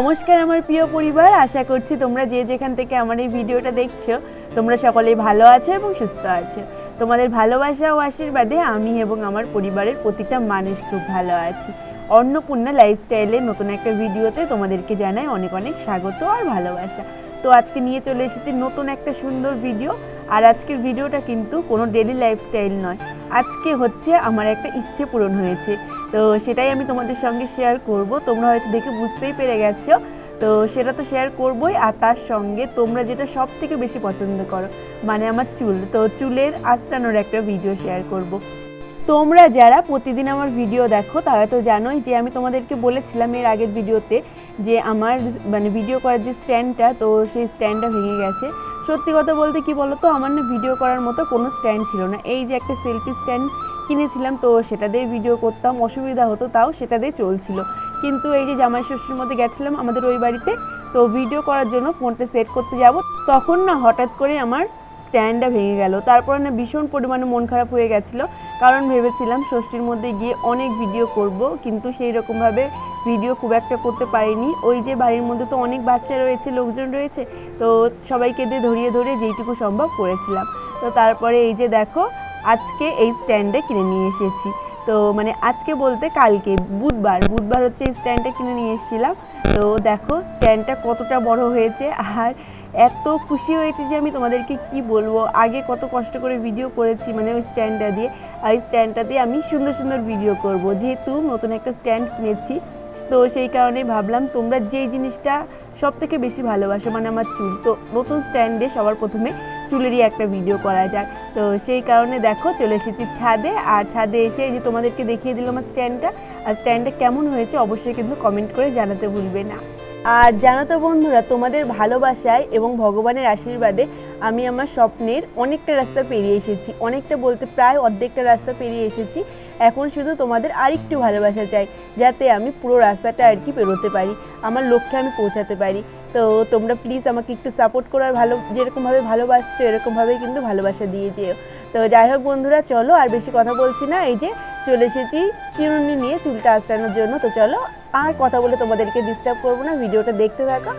নমস্কার আমার প্রিয় পরিবার, আশা করছি তোমরা যে যেখান থেকে আমার এই ভিডিওটা দেখছ, তোমরা সকলেই ভালো আছো এবং সুস্থ আছো। তোমাদের ভালোবাসা ও আশীর্বাদে আমি এবং আমার পরিবারের প্রতিটা মানুষ খুব ভালো আছি। অন্নপূর্ণা লাইফস্টাইলের নতুন একটা ভিডিওতে তোমাদেরকে জানাই অনেক অনেক স্বাগত আর ভালোবাসা। তো আজকে নিয়ে চলে এসেছি নতুন একটা সুন্দর ভিডিও, আর আজকের ভিডিওটা কিন্তু কোনো ডেলি লাইফস্টাইল নয়। আজকে হচ্ছে আমার একটা ইচ্ছে পূরণ হয়েছে। তো সেটাই আমি তোমাদের সঙ্গে শেয়ার করব। তোমরা হয়তো দেখে বুঝতেই পেরে গেছো। তো সেটা তো শেয়ার করবোই। আর তার সঙ্গে তোমরা যেটা সব থেকে বেশি পছন্দ করো মানে আমার চুল। তো চুলের আঁচড়ানোর একটা ভিডিও শেয়ার করব। তোমরা যারা প্রতিদিন আমার ভিডিও দেখো, তারা তো জানোই যে আমি তোমাদেরকে বলেছিলাম এর আগের ভিডিওতে যে আমার মানে ভিডিও করার যে স্ট্যান্ডটা তো সেই স্ট্যান্ডটা ভেঙে গেছে। সত্যি কথা বলতে কি বলতো? আমার না ভিডিও করার মতো কোনো স্ট্যান্ড ছিল না। এই যে একটা সেলফি স্ট্যান্ড কিনেছিলাম, তো সেটা দিয়ে ভিডিও করতাম, অসুবিধা হতো, তাও সেটা দিয়ে চলছিল। কিন্তু এই যে জামাই ষষ্ঠীর মধ্যে গেছিলাম আমাদের ওই বাড়িতে, তো ভিডিও করার জন্য ফোনটা সেট করতে যাব। তখন না হঠাৎ করে আমার স্ট্যান্ডটা ভেঙে গেল। তারপরে না ভীষণ পরিমাণে মন খারাপ হয়ে গেছিল। কারণ ভেবেছিলাম ষষ্ঠীর মধ্যে গিয়ে অনেক ভিডিও করব, কিন্তু সেই রকমভাবে ভিডিও খুব একটা করতে পারিনি। ওই যে বাড়ির মধ্যে তো অনেক বাচ্চা রয়েছে, লোকজন রয়েছে, তো সবাইকে দিয়ে ধরিয়ে ধরিয়ে যেইটুকু সম্ভব করেছিলাম। তো তারপরে এই যে দেখো আজকে এই স্ট্যান্ডে কিনে নিয়ে এসেছি। তো মানে আজকে বলতে কালকে, বুধবার বুধবার হচ্ছে এই স্ট্যান্ডটা কিনে নিয়ে এসেছিলাম। তো দেখো স্ট্যান্ডটা কতটা বড় হয়েছে আর এত খুশি হয়েছে যে আমি তোমাদেরকে কি বলব। আগে কত কষ্ট করে ভিডিও করেছি মানে ওই স্ট্যান্ডটা দিয়ে। আর ওই স্ট্যান্ডটা দিয়ে আমি সুন্দর সুন্দর ভিডিও করব। যেহেতু নতুন একটা স্ট্যান্ড কিনেছি, তো সেই কারণে ভাবলাম তোমরা যেই জিনিসটা সব থেকে বেশি ভালোবাসো মানে আমার চুল, তো নতুন স্ট্যান্ডে সবার প্রথমে চুলেরই একটা ভিডিও করা যাক। তো সেই কারণে দেখো, চলে এসেছি ছাদে। আর ছাদে এসে যে তোমাদেরকে দেখিয়ে দিলাম আমার স্ট্যান্ডটা আর স্ট্যান্ডটা কেমন হয়েছে অবশ্যই কিন্তু কমেন্ট করে জানাতে ভুলবে না। আর জানো তো বন্ধুরা, তোমাদের ভালোবাসায় এবং ভগবানের আশীর্বাদে আমি আমার স্বপ্নের অনেকটা রাস্তা পেরিয়ে এসেছি। অনেকটা বলতে প্রায় অর্ধেকটা রাস্তা পেরিয়ে এসেছি। এখন শুধু তোমাদের আরেকটু ভালোবাসা চাই, যাতে আমি পুরো রাস্তাটা আর কি পেরোতে পারি, আমার লক্ষ্যে আমি পৌঁছাতে পারি। তো তোমরা প্লিজ আমাকে একটু সাপোর্ট করো আর ভালো, যেরকমভাবে ভালোবাসছো, এরকমভাবেই কিন্তু ভালোবাসা দিয়ে যেও। তো যাই হোক বন্ধুরা, চলো আর বেশি কথা বলছি না, এই যে চলে এসেছি চিরুনি নিয়ে চুলটা আঁচড়ানোর জন্য। তো চলো আর কথা বলে তোমাদেরকে ডিস্টার্ব করব না, ভিডিওটা দেখতে থাকো।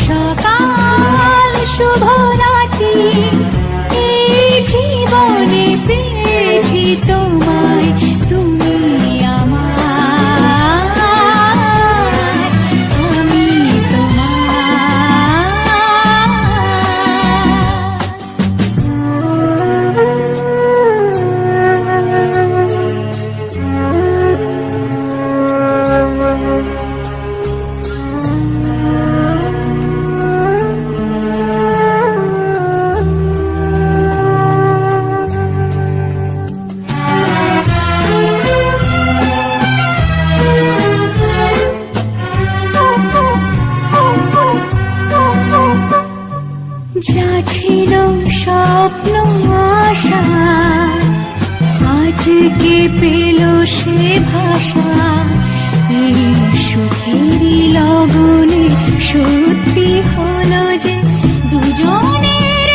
সকাল শুভ রাত্রি এই জীবনে পেয়েছি তোমায় তুমি আমার আমি আজকে পেল সে ভাষা? এই সুখেরই লগনে সত্যি হলো যে দুজনের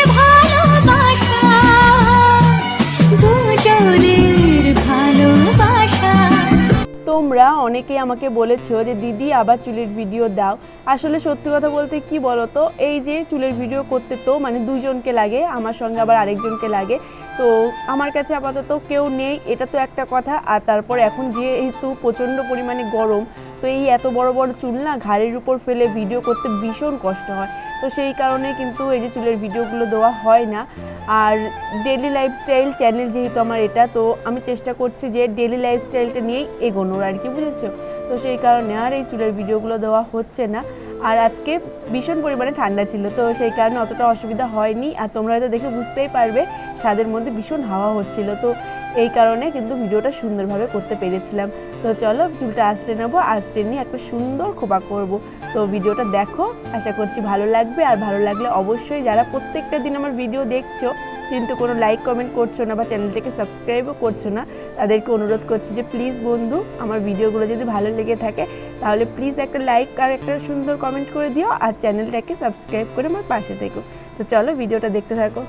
তোমরা অনেকেই আমাকে বলেছ যে, দিদি, আবার চুলের ভিডিও দাও। আসলে সত্যি কথা বলতে কি বলো তো এই যে চুলের ভিডিও করতে তো মানে দুজনকে লাগে, আমার সঙ্গে আবার আরেকজনকে লাগে। তো আমার কাছে আপাতত কেউ নেই, এটা তো একটা কথা। আর তারপর এখন যেহেতু প্রচণ্ড পরিমাণে গরম, তো এই এত বড় বড় চুল না ঘাড়ের উপর ফেলে ভিডিও করতে ভীষণ কষ্ট হয়। তো সেই কারণে কিন্তু এই যে চুলের ভিডিওগুলো দেওয়া হয় না। আর ডেলি লাইফস্টাইল চ্যানেল যেহেতু আমার এটা, তো আমি চেষ্টা করছি যে ডেলি লাইফস্টাইলটা নিয়েই এগোনোর আর কি, বুঝেছ? তো সেই কারণে আর এই চুলের ভিডিওগুলো দেওয়া হচ্ছে না। আর আজকে ভীষণ পরিমাণে ঠান্ডা ছিল, তো সেই কারণে অতটা অসুবিধা হয়নি। আর তোমরা হয়তো দেখে বুঝতেই পারবে, ছাদের মধ্যে ভীষণ হাওয়া হচ্ছিল, তো এই কারণে কিন্তু ভিডিওটা সুন্দরভাবে করতে পেরেছিলাম। তো চলো, চুলটা আসতে নেব আসতে নিয়ে একটা সুন্দর খোপা করব। তো ভিডিওটা দেখো, আশা করছি ভালো লাগবে, আর ভালো লাগলে অবশ্যই যারা প্রত্যেকটা দিন আমার ভিডিও দেখছ কিন্তু কোনো লাইক কমেন্ট করছ না বা চ্যানেলটাকে সাবস্ক্রাইবও করছ না, তাদেরকে অনুরোধ করছি যে প্লিজ বন্ধু, আমার ভিডিওগুলো যদি ভালো লেগে থাকে, তাহলে প্লিজ একটা লাইক আর একটা সুন্দর কমেন্ট করে দিও আর চ্যানেলটাকে সাবস্ক্রাইব করে আমার পাশে থেকো। তো চলো ভিডিওটা দেখতে থাকো।